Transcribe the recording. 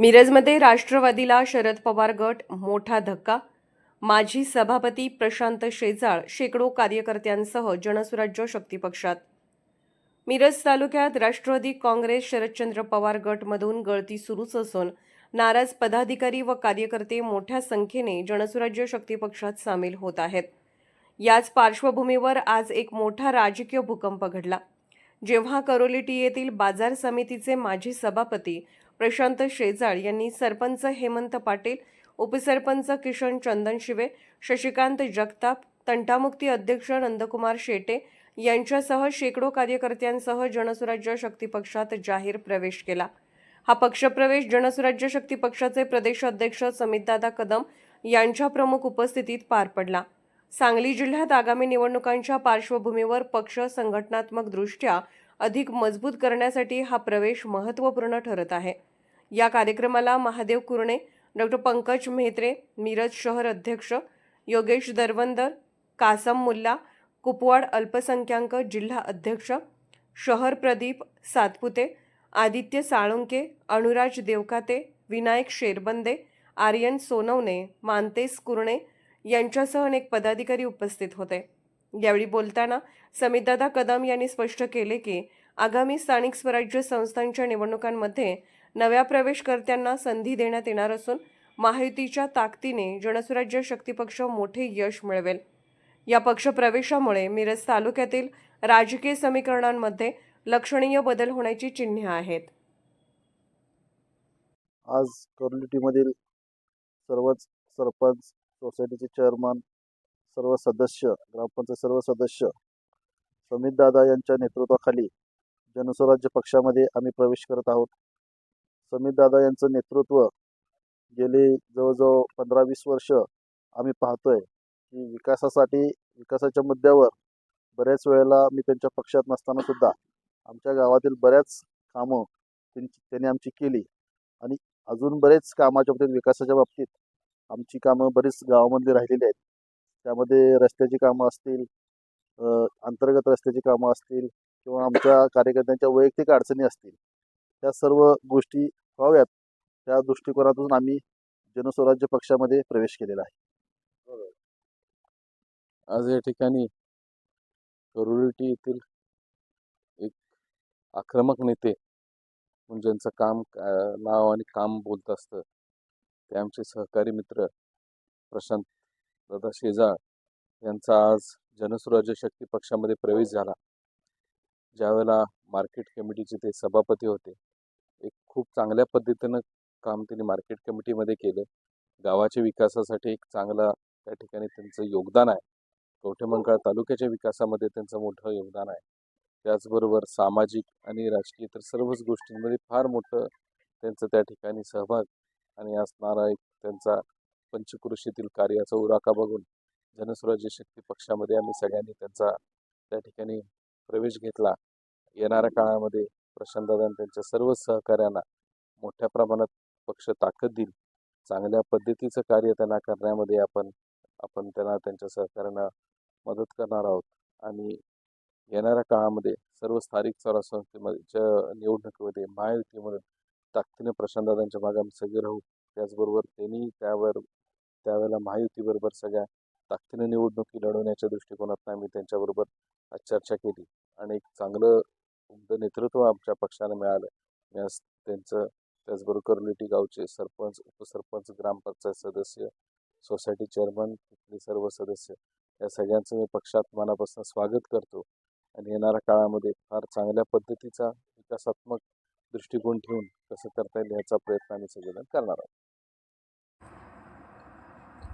मिरजमध्ये राष्ट्रवादीला शरद पवार गट मोठा धक्का. माजी सभापती प्रशांत शेजाळ शेकडो कार्यकर्त्यांसह जनसुराज्य शक्ती पक्षात मिरज तालुक्यात राष्ट्रवादी काँग्रेस शरदचंद्र पवार गटमधून गळती सुरूच असून नाराज पदाधिकारी व कार्यकर्ते मोठ्या संख्येने जनसुराज्य शक्ती पक्षात सामील होत आहेत. याच पार्श्वभूमीवर आज एक मोठा राजकीय भूकंप घडला. जेव्हा करोलिटी येथील बाजार समितीचे माजी सभापती प्रशांत शेजाळ यांनी सरपंच हेमंत पाटील उपसरपंच किशन चंदन शिवे शशिकांत जगताप तंटामुक्ती अध्यक्ष नंदकुमार शेटे यांच्यासह शेकडो कार्यकर्त्यांसह जनसुराज्य शक्ती पक्षात जाहीर प्रवेश केला. हा पक्षप्रवेश जनसुराज्य शक्ती पक्षाचे प्रदेश अध्यक्ष समितदादा कदम यांच्या प्रमुख उपस्थितीत पार पडला. सांगली जिल्ह्यात आगामी निवडणुकांच्या पार्श्वभूमीवर पक्ष संघटनात्मक दृष्ट्या अधिक मजबूत करण्यासाठी हा प्रवेश महत्त्वपूर्ण ठरत आहे. या कार्यक्रमाला महादेव कुरणे डॉक्टर पंकज मेहत्रे मिरज शहर अध्यक्ष योगेश दरवंदर कासम मुल्ला कुपवाड अल्पसंख्याक जिल्हा अध्यक्ष शहर प्रदीप सातपुते आदित्य साळुंके अनुराज देवकाते विनायक शेरबंदे आर्यन सोनवणे मानतेस कुरणे यांच्यासह अनेक पदाधिकारी उपस्थित होते. यावेळी बोलताना समितदादा कदम यांनी स्पष्ट केले की आगामी स्थानिक स्वराज्य संस्थांच्या निवडणुकांमध्ये नव्या प्रवेशकर्त्यांना संधी देण्यात येणार असून महायुतीच्या ताकदीने जनसुराज्य शक्ती पक्ष मोठे यश मिळवेल. या पक्षप्रवेशामुळे मिरज तालुक्यातील राजकीय समीकरणांमध्ये लक्षणीय बदल होण्याची चिन्हे आहेत. आज कम्युनिटीमधील सर्वच सरपंच सोसायटीचे चेअरमन सर्व सदस्य ग्रामपंचायत सर्व सदस्य समित दादा यांच्या नेतृत्वाखाली जनस्वराज्य पक्षामध्ये आम्ही प्रवेश करत आहोत. समित दादा यांचं नेतृत्व गेली जवळजवळ पंधरा वीस वर्ष आम्ही पाहतोय की विकासासाठी विकासाच्या मुद्द्यावर बऱ्याच वेळेला मी त्यांच्या पक्षात नसताना सुद्धा आमच्या गावातील बऱ्याच कामं त्यांची त्यांनी आमची केली. आणि अजून बरेच कामाच्या बाबतीत विकासाच्या बाबतीत आमची कामं बरीच गावामधली राहिलेली आहेत. त्यामध्ये रस्त्याची कामं असतील अंतर्गत रस्त्याची कामं असतील किंवा आमच्या कार्यकर्त्यांच्या वैयक्तिक अडचणी असतील त्या सर्व गोष्टी व्हाव्यात. त्या दृष्टिकोनातून आम्ही जनस्वराज्य पक्षामध्ये प्रवेश केलेला आहे. आज या ठिकाणी करुळटी येथील एक आक्रमक नेते म्हणून ज्यांचं काम नाव आणि काम बोलत असतं ते आमचे सहकारी मित्र प्रशांत दादा शेजाळ यांचा आज जनसुराज्य शक्ती पक्षामध्ये प्रवेश झाला. ज्यावेळेला मार्केट कमिटीचे ते सभापती होते. एक खूप चांगल्या पद्धतीनं काम त्यांनी मार्केट कमिटीमध्ये केलं. गावाच्या विकासासाठी एक चांगला त्या ठिकाणी त्यांचं योगदान आहे. कवठेमंकाळ तालुक्याच्या विकासामध्ये त्यांचं मोठं योगदान आहे. त्याचबरोबर सामाजिक आणि राजकीय तर सर्वच गोष्टींमध्ये फार मोठं त्यांचं त्या ठिकाणी सहभाग आणि असणारा एक त्यांचा पंचकृषीतील कार्याचा उराका बघून जनस्वराज्य शक्ती पक्षामध्ये आम्ही सगळ्यांनी त्यांचा त्या ठिकाणी प्रवेश घेतला. येणाऱ्या काळामध्ये प्रशांतदादा त्यांच्या सर्व सहकाऱ्यांना मोठ्या प्रमाणात पक्ष ताकद देईल चांगल्या पद्धतीचं कार्य त्यांना करण्यामध्ये आपण आपण त्यांना त्यांच्या सहकार्यांना मदत करणार आहोत. आणि येणाऱ्या काळामध्ये सर्व स्थानिक स्वराज संस्थेच्या निवडणुकीमध्ये महायुतीमधून ताकदीने प्रशांतदादांच्या मागे आम्ही सगळे राहू. त्याचबरोबर त्यांनी त्यावर त्यावेळेला महायुतीबरोबर सगळ्या ताकदीने निवडणुकी लढवण्याच्या दृष्टिकोनातून आम्ही त्यांच्याबरोबर आज चर्चा केली. आणि एक चांगलं उमदं नेतृत्व आमच्या पक्षाला मिळालं. मी आज त्यांचं त्याचबरोबर कर्लिटी गावचे सरपंच उपसरपंच ग्रामपंचायत सदस्य सोसायटी चेअरमन तिथले सर्व सदस्य या सगळ्यांचं मी पक्षात मनापासून स्वागत करतो. आणि येणाऱ्या काळामध्ये फार चांगल्या पद्धतीचा विकासात्मक दृष्टिकोन ठेवून कसं करता येईल याचा प्रयत्न आम्ही सगळेजण करणार आहोत.